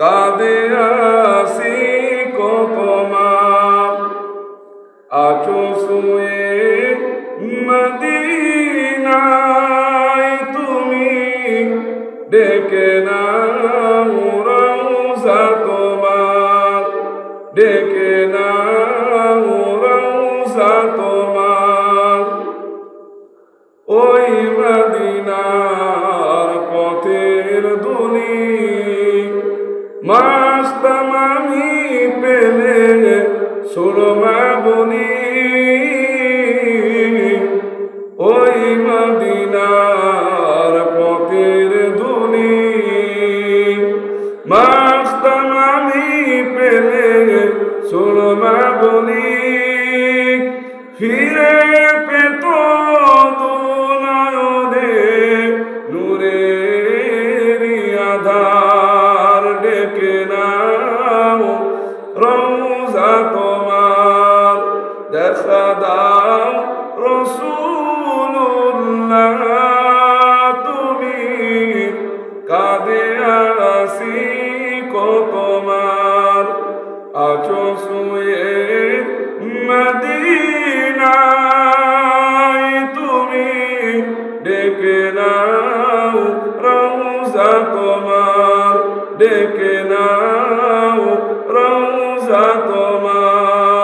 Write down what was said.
কাঁদে আসি কোপমা? আছো শুয়ে মদিনায় তুমি ডেকে না রৌসা তোমার। ডেকে না রৌসা তোমার। ওই মদিনার পথের দুনিয়া মাস্তাম আমি পেলে সুরমা বলি ওই মদিনার পথের দুলি মাস্তাম আমি পেলে সুরমা বলি ফিরে রওজা তোমার দেখা দাও রসুল্লাহ। তুমি কাঁদে আসি তোমার। আছো শুয়ে মদিনায়। তুমি ডেকে নাও রওজা তোমার। ডেকে